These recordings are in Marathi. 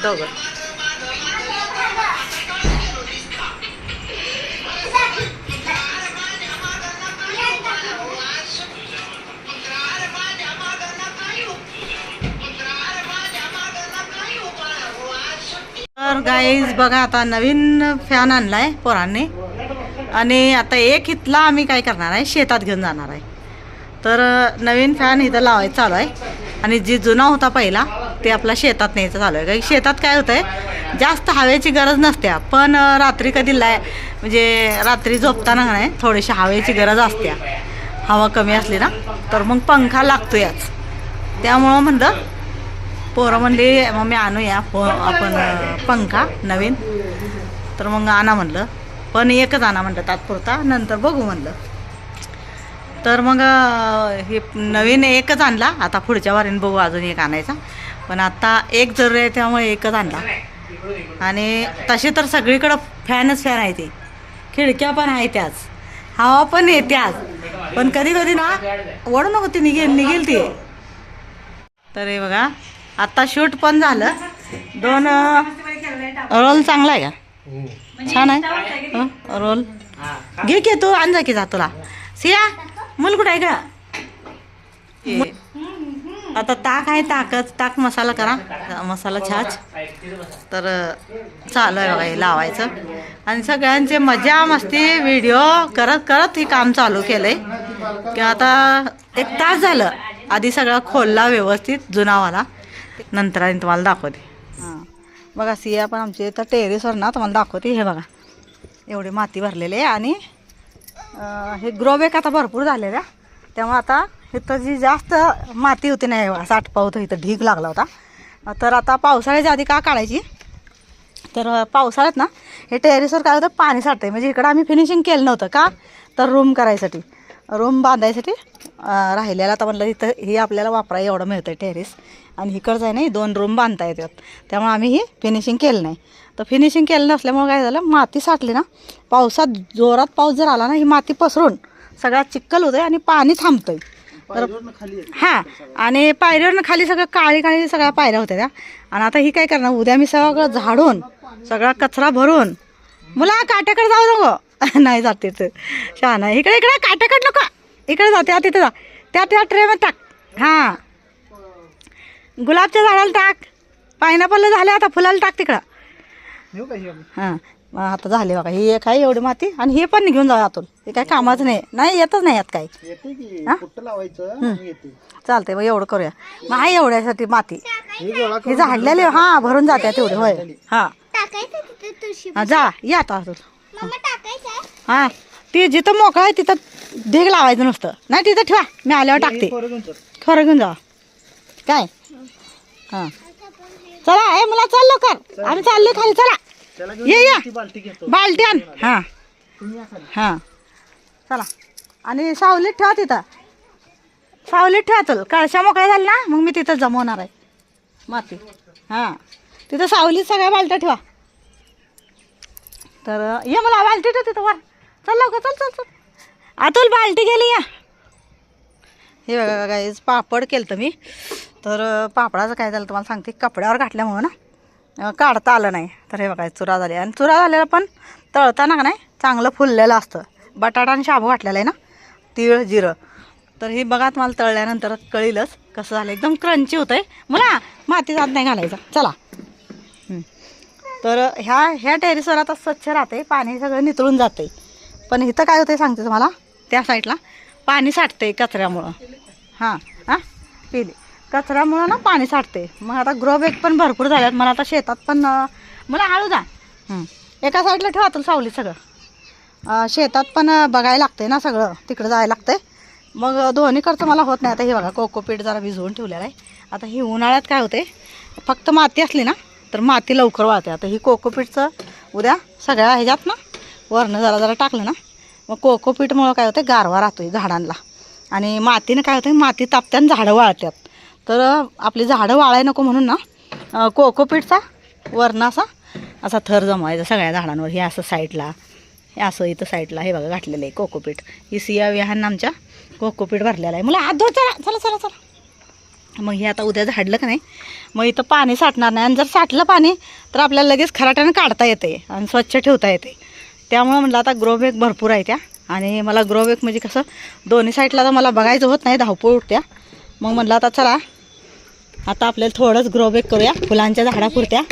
दोघं. तर गाईज बघा आता नवीन फॅन आणलाय पोरांनी. आणि आता एक इथला आम्ही काय करणार आहे? शेतात घेऊन जाणार आहे. तर नवीन फॅन इथं लावायचं चालू आहे. आणि जी जुना होता पहिला ते आपला शेतात न्यायचं चालू आहे कारण शेतात काय होतं आहे जास्त हवेची गरज नसते. पण रात्री कधी लाय म्हणजे रात्री झोपताना नाही थोडीशी हवेची गरज असते. हवा कमी असली ना तर मग पंखा लागतो याच त्यामुळं म्हणलं पोरं म्हणली मम्मी आणूया फो आपण पंखा नवीन. तर मग आणा म्हणलं. पण एकच आणा म्हणलं तात्पुरता नंतर बघू म्हणलं. तर मग हे नवीन एकच आणला. आता पुढच्या वारीने बघू अजून एक आणायचा. पण आता एक जरूर आहे त्यामुळे एकच आणला. आणि तसे तर सगळीकडं फॅनच फॅन आहे ते. खिडक्या पण आहे त्याच. हवा पण येते आज. पण कधी कधी ना ओढ नको ती निघेल निघेल ती. तर हे बघा आता शूट पण झालं. दोन रोल चांगला आहे का? छान आहे. हं, रोल. घे की तू आण जा की जा तुला. सिया मुल कुठं आहे का आता ताक आहे ताकच. ताक मसाला करा. मसाला छाछ तर चालू आहे बघा हे लावायचं. आणि सगळ्यांचे मजा मस्ती व्हिडिओ करत करत हे काम चालू केलंय. की आता एक तास झालं. आधी सगळा खोलला व्यवस्थित जुनावाला. नंतर आणि तुम्हाला दाखवते. हां. बघा सिया पण आमची इथं टेरेसवर ना तुम्हाला दाखवते. हे बघा. एवढी माती भरलेली आहे. आणि हे ग्रोबॅक आता भरपूर झालेल्या. त्यामुळे आता इथं जी जास्त माती होती नाही साठपा होतं इथं ढीग लागला होता. तर आता पावसाळ्याच्या आधी का काढायची? तर पावसाळ्यात ना हे टेरेसवर काय होतं पाणी साठतं म्हणजे इकडं आम्ही फिनिशिंग केलं नव्हतं का? तर रूम करायसाठी. रूम बांधायसाठी राहिलेला आता म्हणलं इथं ही आपल्याला वापरायला एवढं मिळतं आहे टेरेस आणि इकडचं आहे ना दोन रूम बांधता येतात. त्यामुळे आम्ही ही फिनिशिंग केलं नाही. तर फिनिशिंग केलं नसल्यामुळे काय झालं माती साठली ना. पावसात जोरात पाऊस जर आला ना ही माती पसरून सगळा चिक्कल आहे आणि पाणी थांबतंय. तर हां आणि पायरीवरनं खाली सगळं काळी काळी सगळ्या पायऱ्या होत्या त्या. आणि आता ही काय करणार उद्या मी सगळं झाडून सगळा कचरा भरून मुला काट्याकडे जाऊ नको. नाही जाते ते शहाणा आहे. इकडे इकडे काट्याकडे नको. इकडे जा त्या तिथे जा. त्या त्या ट्रेमध्ये टाक. हां. गुलाबच्या झाडाला टाक. पायनॅपलला झाले आता फुलाला टाक तिकडं. हां? आता झाले बघा. ही एक आहे एवढी माती. आणि हे पण घेऊन जाऊया आतून. हे काय कामाचं नाही. नाही येतच नाही यात काही. येते की. हा? कुठं लावायचं? आणि येते. चालतंय मग एवढं करूया. मग आहे एवढ्यासाठी माती. हे गोळा हे झाडलेले हा भरून जाते तेवढे होय. हा. टाकायचं तिथे तुळशी हा, जा या आता आतून मम्मा टाकायचं हा. ती जिथं मोकळं आहे तिथं ढीग लावायचं नुसतं. नाही तिथं ठेवा. मी आल्यावर टाकते. पोरं घेऊन चल. खरं घेऊन जा. काय? हां. चला ए मुला चाल लवकर. आम्ही चाललोय खाली चला. त्याला ये या. ती बालटी घेतो. बालटी आण. हां. तुम्ही या खाली. हां. चला. आणि सावलीत ठेवा तिथं. सावलीत ठेवा चल. कळशा मोकळ्या झाल्या ना मग मी तिथं जमवणार आहे. माती. हां. तिथं सावलीत सगळ्या बालट्या ठेवा. तर ये मला बालटी ठेव तिथं वर. चल लवकर चल चल चल. अतुल बालटी गेली या. हे बघा गाईज पापड केलं तर मी. तर पापडाचं काय झालं तुम्हाला सांगते. कपड्यावर घातल्यामुळं ना काढता आलं नाही. तर हे बघा चुरा झाली. आणि चुरा झालेला पण तळताना का नाही चांगलं फुललेलं असतं. बटाटा आणि शाबू वाटलेला आहे ना? तीळ जिरं. तर हे बघा तुम्हाला तळल्यानंतर कळीलच कसं झालं एकदम क्रंची होतं आहे मला माती जात नाही घालायचा. चला. तर ह्या ह्या टेरेसवर आता स्वच्छ राहते पाणी सगळं नितळून जाते पण इथं काय होतं सांगते तुम्हाला? त्या साईडला पाणी साठते कचऱ्यामुळं. हां हां? पिली. कचऱ्यामुळं ना पाणी साठते मग आता ग्रो बॅग पण भरपूर झाल्यात. मला आता शेतात पण मला हळू जा. एका साईडला ठेवा तुला सावली सगळं. शेतात पण बघायला लागते ना सगळं. तिकडं जायला लागतंय. मग दोन्ही दोन्हीकडचं मला होत नाही. आता हे बघा कोकोपीट जरा भिजवून ठेवलेलं आहे. आता ही उन्हाळ्यात काय होते फक्त माती असली ना तर माती लवकर वाळते. आता ही कोकोपीटचं उद्या सगळ्या ह्याच्यात ना वरणं जरा जरा टाकलं ना मग कोकोपीटमुळं काय होतं गारवा राहतोय झाडांना आणि मातीनं काय होतं माती तापत्यानं झाडं वाळतात. तर आपली झाडं वाळाय नको म्हणून ना कोकोपीठचा कोकोपीटचा असा असा थर जमवायचा सगळ्या झाडांवर. हे असं साईडला. असं इथं साईडला हे बघा घातलेलं आहे कोकोपीट ही सिया विहान आमच्या कोकोपीट भरलेला आहे. मला धुवा, चला चला चला चला. मग हे आता उद्या झाडलं का नाही? मग इथं पाणी साठणार नाही. आणि जर साठलं पाणी तर आपल्याला लगेच खराट्यानं काढता येते आणि स्वच्छ ठेवता येते. त्यामुळं म्हटलं आता ग्रोबॅग भरपूर आहे त्या. आणि मला ग्रोबॅग म्हणजे कसं दोन्ही साईडला तर मला बघायचं होत नाही धावपळ उठत्या. मग म्हटलं आता चला आता आपल्याला थोडंच ग्रोबॅग करूया. फुलांच्या झाडापुरत्या.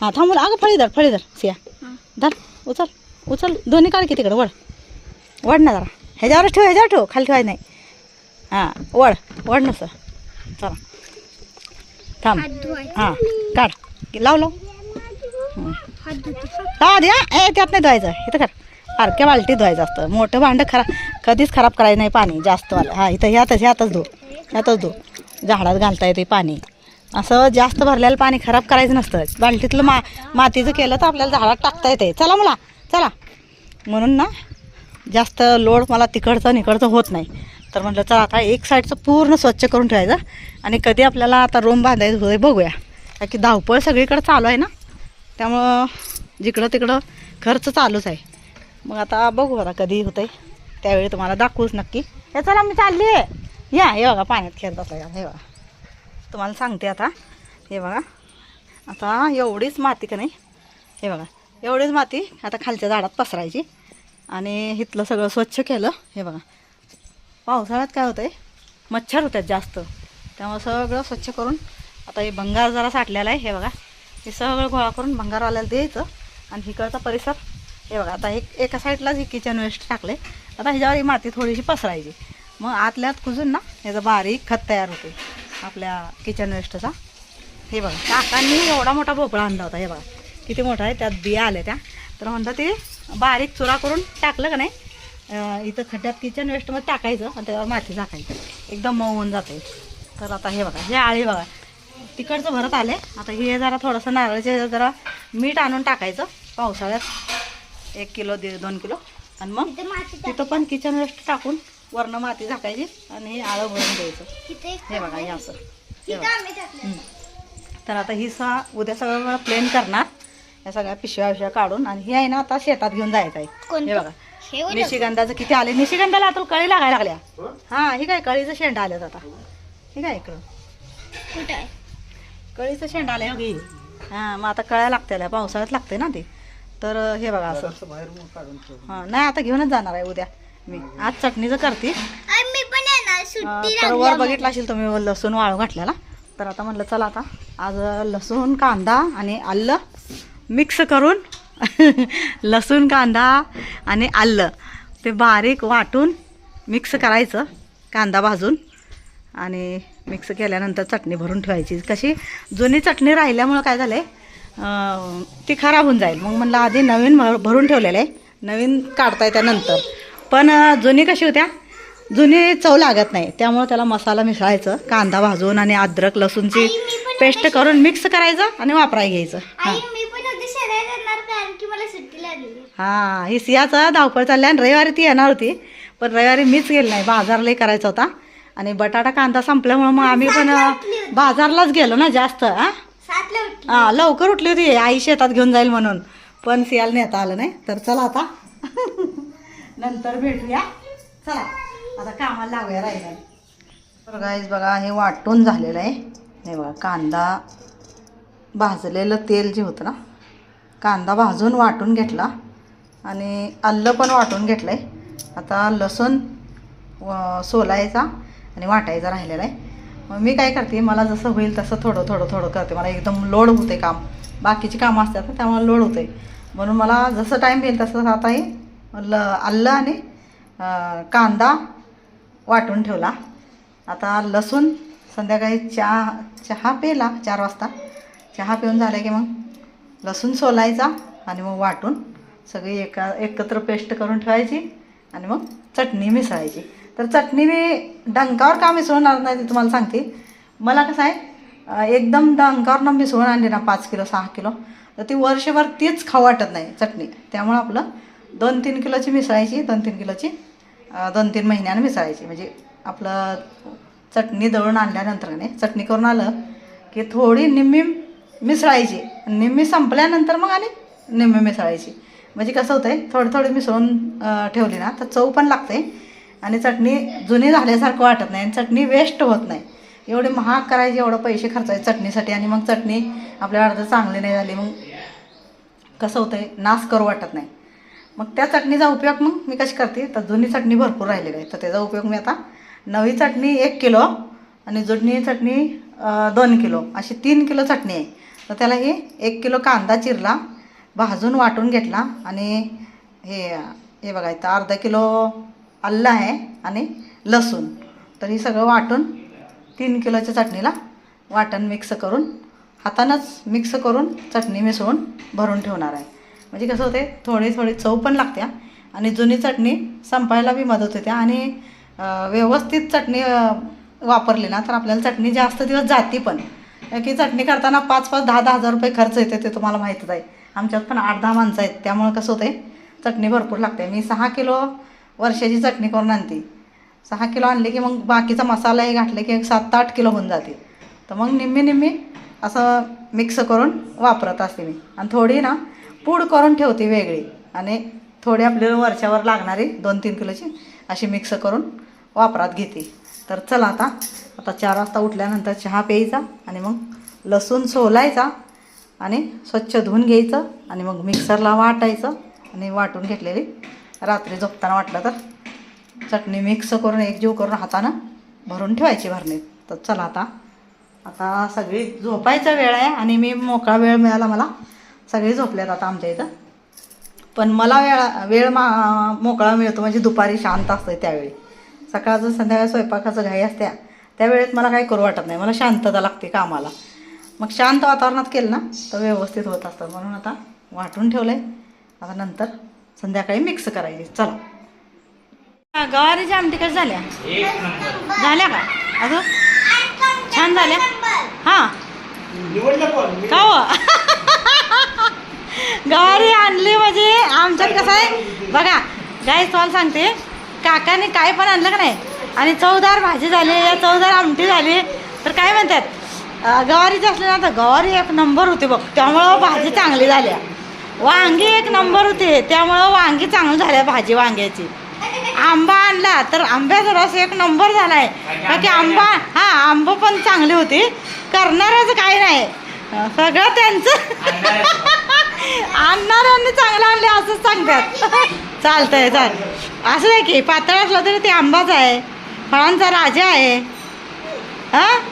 हां थांबून अगं फळी धर फळी धर सिया. हं. धर उचल. उचल दोन्ही काढ की तिकडं वळ. वड ना जरा. ह्याच्यावरच ठेव ह्याच्यावर ठेव. खाली ठेवायचं नाही. हां वळ. वड नसं चला. थांब. हां काढ. लाव लाव. हं. द्या ए त्यात नाही धुवायचं. इथं कर. फारक्या बालटीत धुवायचं असतं. मोठं भांडं खरा कधीच खराब करायचं नाही पाणी. जास्त वाला हा इथं ह्यातच ह्यातच धु. ह्यातच धु. झाडात घालता येते पाणी. असं जास्त भरलेलं पाणी खराब करायचं नसतं. बालटीतलं मा मातीचं केलं तर आपल्याला झाडात टाकता येते चला मला. चला. म्हणून ना जास्त लोड मला तिकडचं निकडचं होत नाही. तर म्हटलं चला आता एक साईडचं पूर्ण स्वच्छ करून ठेवायचं आणि कधी आपल्याला आता रूम बांधायचं होते बघूया. कारण की धावपळ सगळीकडं चालू आहे ना त्यामुळं जिकडं तिकडं खर्च चालूच आहे. मग आता बघू आता कधी होतंय. त्यावेळी तुम्हाला दाखवूच नक्की. हे चला मी चालली आहे. या हे बघा पाण्यात खेळत बसला हे बघा. तुम्हाला सांगते आता. हे बघा. आता एवढीच माती का नाही? हे बघा. एवढीच माती आता खालच्या झाडात पसरायची. आणि इथलं सगळं स्वच्छ केलं. हे बघा. पावसाळ्यात काय होतं आहे मच्छर होतात जास्त. त्यामुळं सगळं स्वच्छ करून आता हे भंगार जरा साठलेला आहे. हे बघा. हे सगळं गोळा करून भंगारवाल्याला द्यायचं. आणि इकडचा परिसर. हे बघा. आता एक एका साईडलाच हे किचन वेस्ट टाकले. आता ह्याच्यावर ही माती थोडीशी पसरायची. मग आतल्यात कुजून ना ह्याचं बारीक खत तयार होते. आपल्या किचन वेस्टचा हे बघा. काकांनी एवढा मोठा भोपळा आणला होता. हे बघा. किती मोठा आहे त्यात बिया आल्या त्या. तर म्हणतात ते बारीक चुरा करून टाकलं का नाही? इथं खड्ड्यात किचन वेस्टमध्ये टाकायचं आणि त्याच्यावर माती टाकायचं एकदम मऊ होऊन जाते तर आता हे बघा हे आळी बघा. तिकडचं भरत आले आता हे जरा थोडंसं नारळाचे जरा मीठ आणून टाकायचं. पावसाळ्यात एक किलो दीड दोन किलो. आणि मग तिथे पण किचन वेस्ट टाकून वरनं माती झाकायची आणि हे आळं भरून द्यायचं हे बघा हे असं. तर आता ही सा उद्या सगळं प्लेन करणार. या सगळ्या पिशव्या पिशव्या काढून आणि हे आहे ना आता शेतात घेऊन जायचं आहे? हे बघा. निशिगंधाचं किती आले? निशिगंधाला आता कळी लागायला लागल्या. हा हे काय कळीचं शेंड आल्यात आता. हे काय इकडं? कुठं आहे? कळीचं शेंड आले हो घे हां मग आता कळ्या लागते पावसाळ्यात लागते ना ते. तर हे बघा असं. हां नाही आता घेऊनच जाणार आहे उद्या. मी. आज चटणीचं करते तर वर. बघितला असेल तुम्ही लसूण वाळू घातलेला. तर आता म्हटलं चला आता. आज लसूण कांदा आणि आलं. मिक्स करून लसूण कांदा आणि आलं. ते बारीक वाटून मिक्स करायचं कांदा भाजून. आणि मिक्स केल्यानंतर चटणी भरून ठेवायची. कशी जुनी चटणी राहिल्यामुळं काय झालं आहे ती खराब होऊन जाईल. मग म्हणलं आधी नवीन भर भरून ठेवलेलं आहे नवीन काढता येत्या नंतर पण जुनी कशी होत्या? जुनी चव लागत नाही. त्यामुळं त्याला मसाला मिसळायचं कांदा भाजून आणि अद्रक लसूणची पेस्ट करून मिक्स करायचं आणि वापराय घ्यायचं. हां. हां ही सियाचं धावपळ चालली आणि रविवारी ती येणार होती. पण रविवारी मीच गेली नाही बाजारलाही करायचा होता. आणि बटाटा कांदा संपल्यामुळं मग आम्ही पण बाजारलाच गेलो ना जास्त हां? हां लवकर उठली होती. आई शेतात घेऊन जाईल म्हणून. पण सियाला नेता आलं नाही. तर चला आता. नंतर भेटूया. चला आता कामाला लागूया राहिला तर गाईज बघा हे वाटून झालेलं आहे. हे बघा कांदा भाजलेलं तेल जे होतं ना कांदा भाजून वाटून घेतला आणि आलं पण वाटून घेतलं आहे आता लसूण व- सोलायचा आणि वाटायचा राहिलेला आहे. मग मी काय करते मला जसं होईल तसं थोडं थोडं थोडं करते. मला एकदम लोड होते काम. बाकीची कामं असतात ना त्यामुळे लोड होते. म्हणून मला जसं टाईम मिळेल तसं आता हे ल आलं आणि कांदा वाटून ठेवला. आता लसूण संध्याकाळी चहा चहा पेला चार वाजता. चहा पिऊन झाला की मग? लसूण सोलायचा आणि मग वाटून सगळी एका एकत्र पेस्ट करून ठेवायची आणि मग चटणी मिसळायची. तर चटणी मी डंकावर का मिसळणार नाही ते तुम्हाला सांगते. मला कसं आहे एकदम डंकावर न मिसळून आणली ना पाच किलो सहा किलो तर ती वर्षभर तीच खाऊ वाटत नाही चटणी. त्यामुळं आपलं दोन तीन किलोची मिसळायची दोन तीन किलोची दोन तीन महिन्यानं मिसळायची. म्हणजे आपलं चटणी दळून आणल्यानंतर चटणी करून आलं की थोडी निम्मी मिसळायची. निम्मी संपल्यानंतर मग आणि निम्मी मिसळायची. म्हणजे कसं होतं आहे थोडी थोडी मिसळून ठेवली ना तर चव पण लागते आणि चटणी जुनी झाल्यासारखं वाटत नाही आणि चटणी वेस्ट होत नाही. एवढी महाग करायचे एवढं पैसे खर्चायचे चटणीसाठी आणि मग चटणी आपल्या अर्ध चांगली नाही झाली मग कसं होतं आहे नाश करू वाटत नाही. मग त्या चटणीचा उपयोग मग मी कशी करते तर जुनी चटणी भरपूर राहिलेली आहे. तर त्याचा उपयोग मी आता नवी चटणी एक किलो आणि जुनी चटणी दोन किलो अशी तीन किलो चटणी आहे. तर त्याला हे एक किलो कांदा चिरला भाजून वाटून घेतला आणि हे हे बघा इथं अर्धा किलो आलं आहे आणि लसूण. तर हे सगळं वाटून तीन किलोच्या चटणीला वाटण मिक्स करून हातानंच मिक्स करून चटणी मिसळून भरून ठेवणार आहे. म्हणजे कसं होते थोडी थोडी चव पण लागते आणि जुनी चटणी संपायला बी मदत होते आणि व्यवस्थित चटणी वापरली ना तर आपल्याला चटणी जास्त दिवस जाती पण. की चटणी करताना पाच पाच दहा दहा हजार रुपये खर्च येते ते तुम्हाला माहीतच आहे. आमच्यात पण आठ दहा माणसं आहेत त्यामुळं कसं होतंय चटणी भरपूर लागते. मी सहा किलो वर्षाची चटणी करून आणते. सहा किलो आणले की मग बाकीचा मसाला हे घातले की एक सात आठ किलो होऊन जाते तर मग निम्मी निम्मी असं मिक्स करून वापरत असते मी. आणि थोडी ना पूड करून ठेवते वेगळी. आणि थोडी आपल्याला वरच्यावर लागणारी दोन तीन किलोची अशी मिक्स करून वापरात घेते. तर चला आता आता चार वाजता उठल्यानंतर चहा प्यायचा आणि मग लसूण सोलायचा आणि स्वच्छ धुवून घ्यायचं आणि मग मिक्सरला वाटायचं आणि वाटून घेतलेली रात्री झोपताना वाटलं तर चटणी मिक्स करून एकजीव करून हातानं भरून ठेवायची भरणीत. तर चला आता आता सगळी झोपायचा वेळ आहे आणि मी मोकळा वेळ मिळाला मला. सगळी झोपल्यात आता आमच्या इथं. पण मला वेळ वेळ मा मोकळा मिळतो म्हणजे दुपारी शांत असतं त्यावेळी. सकाळचं संध्याकाळी स्वयंपाकाचं घाई असते त्यावेळेत मला काही करू वाटत नाही. मला शांतता लागते कामाला. मग शांत वातावरणात केलं ना तर व्यवस्थित होत असतं. म्हणून आता वाटून ठेवलं आहे आता नंतर संध्याकाळी मिक्स करायची. चला. गवारीच्या आमटी कशा झाल्या? झाल्या का? अजून? छान झाल्या? हां. का हो? गवारी आणली म्हणजे आमच्यात कसं आहे? बघा गाय तुम्हाला सांगते. काकाने काय पण आणलं का नाही? आणि चवदार भाजी झाली या चवदार आमटी झाली. तर काय म्हणतात अं, असले ना तर गवारी एक नंबर होती बघ. त्यामुळं भाजी चांगली झाल्या. वांगी एक नंबर होते. त्यामुळं वांगी चांगली झाल्या भाजी वांग्याची. आंबा आणला तर आंब्याचा रस एक नंबर झालाय. का की आंबा हा आंबा पण चांगली होती. करणारच काय नाही. सगळं त्यांचं. आणणाऱ्यांनी चांगलं आणले असंच सांगतात. चालतंय चाल. असं आहे की पातळ असलं तरी ते आंबाच आहे. फळांचा राजा आहे. हां?